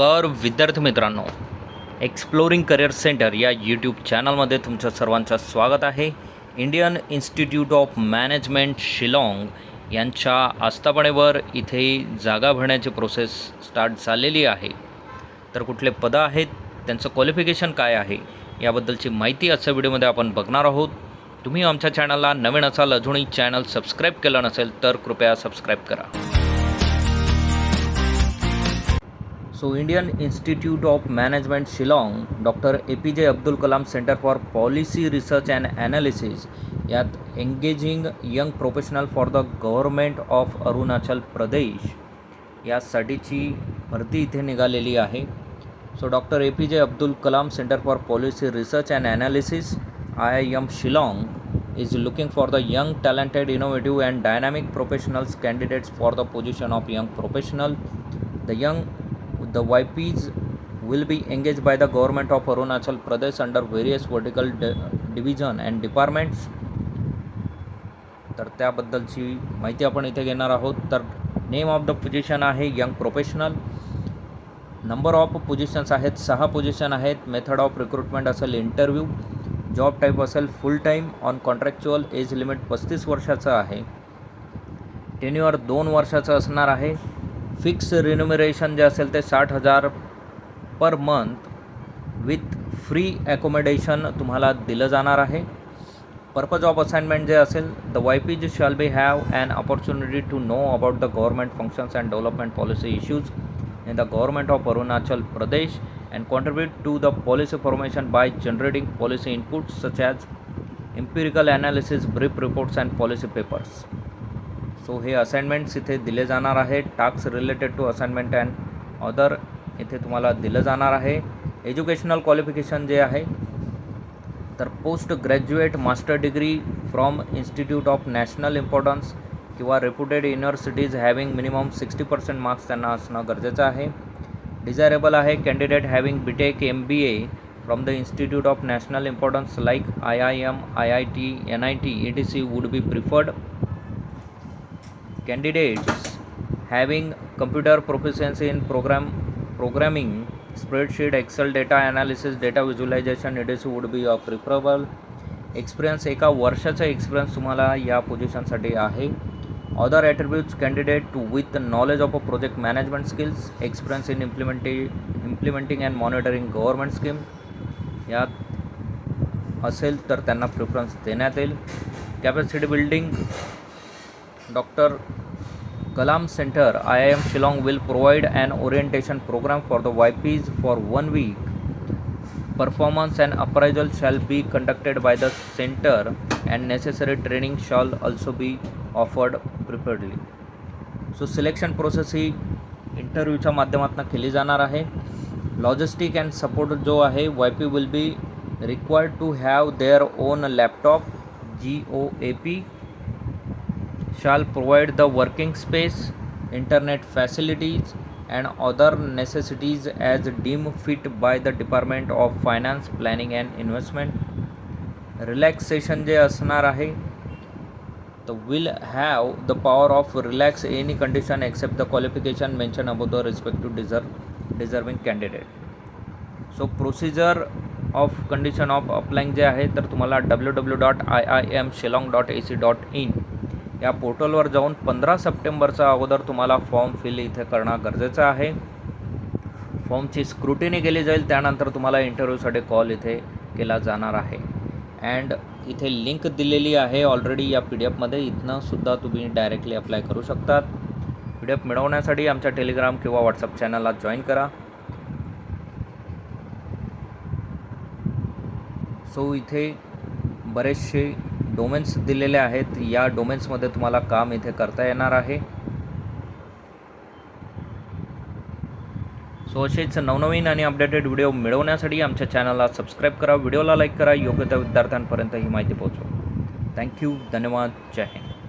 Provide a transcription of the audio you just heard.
नमस्कार विद्यार्थी मित्रांनो. एक्सप्लोरिंग करिअर सेंटर या यूट्यूब चॅनलमध्ये तुमचं सर्वांचं स्वागत आहे. Indian Institute of Management Shillong यांच्या आस्थापनेवर इथे जागा भरण्याची प्रोसेस स्टार्ट झालेली आहे. तर कुठले पदं आहेत त्यांचं क्वालिफिकेशन काय आहे याबद्दलची माहिती आजच्या व्हिडिओमध्ये आपण बघणार आहोत. तुम्ही आमच्या चॅनलला नवीन असाल अजूनही चॅनल सबस्क्राईब केलं नसेल तर कृपया सबस्क्राईब करा. So Indian Institute of Management Shillong doctor A P J Abdul Kalam center for policy research and analysis यात engaging young professional for the government of Arunachal Pradesh यासाठीची भरती इथे निघालेली आहे. So doctor A P J Abdul Kalam center for policy research and analysis I I M Shillong is looking for the young talented innovative and dynamic professionals candidates for the position of young professional the young the yps will be engaged by the government of arunachal pradesh under various vertical di- division and departments. तर त्याबद्दलची माहिती आपण इथे घेणार आहोत. तर name of the position आहे young professional number of positions आहेत सहा पोझिशन आहेत. मेथड ऑफ रिक्रुटमेंट असेल इंटरव्ह्यू जॉब टाईप असेल full time on contractual age limit पस्तीस वर्षाचं आहे. टेन्युअर दोन वर्षाचं असणार आहे. फिक्स रिन्युमरेशन जे असेल ते साठ हजार per month with free accommodation तुम्हाला दिलं जाणार आहे. पर्पज ऑफ असाइनमेंट जे असेल the Y P G shall be have an opportunity to know about the government functions and development policy issues in the government of Arunachal Pradesh and contribute to the policy formation by generating policy inputs such as empirical analysis brief reports and policy papers so हे assignments इथे दिले जाणार आहे task related to assignment and other इथे तुम्हाला दिलं जाणार आहे. एज्युकेशनल क्वालिफिकेशन जे आहे तर post graduate master degree from institute of national importance किंवा reputed universities having minimum sixty percent marks त्यांना असणं गरजेचं आहे. डिझायरेबल आहे candidate having B tech M B A from the institute of national importance like I I M I I T N I T E T C would be preferred candidates having computer proficiency in program programming spreadsheet excel data analysis data visualization etc would be a preferable experience एका वर्षाचा experience तुम्हाला या पोझिशनसाठी आहे. Other attributes candidate to with knowledge of a project management skills experience in implement implementing and monitoring government scheme यात असेल तर त्यांना प्रिफरन्स देण्यात येईल. Capacity building doctor Kalam center I I M Shillong will provide and orientation program for the Y Ps for one week performance and appraisal shall be conducted by the center and necessary training shall also be offered preparedly so selection process ही इंटरव्ह्यूच्या माध्यमातून केली जाणार आहे. Logistic and support जो आहे Y P will be required to have their own laptop G O A P shall provide the working space, internet facilities, and other necessities as deemed fit by the Department of Finance, Planning and Investment. Relaxation जे असणार आहे the will have the power of relax any condition except the qualification mentioned above the respective deserve, deserving candidate. So procedure of condition of applying जे आहे तर तुम्हाला W W dot I I M Shillong dot A C dot in या पोर्टलवर जाऊन पंधरा सप्टेंबरचा अगोदर तुम्हाला फॉर्म फिल इथे करणं गरजेचं आहे. फॉर्मची स्क्रुटिनी केली जाईल त्यानंतर तुम्हाला इंटरव्ह्यूसाठी कॉल इथे केला जाणार आहे. अँड इथे लिंक दिलेली आहे ऑलरेडी या पी डी एफमध्ये इथनंसुद्धा तुम्ही डायरेक्टली अप्लाय करू शकतात. पी डी एफ मिळवण्यासाठी आमच्या टेलिग्राम किंवा व्हॉट्सअप चॅनलला जॉईन करा. सो इथे बरेचसे डोमेन्स दिलेले आहेत. या डोमेन्समध्ये तुम्हाला काम इथे करता येणार आहे. सो असेच नवनवीन आणि अपडेटेड व्हिडिओ मिळवण्यासाठी आमच्या चॅनलला सबस्क्राईब करा व्हिडिओला लाईक करा. योग्य त्या विद्यार्थ्यांपर्यंत ही माहिती पोहोचवा. थँक्यू धन्यवाद. जय हिंद.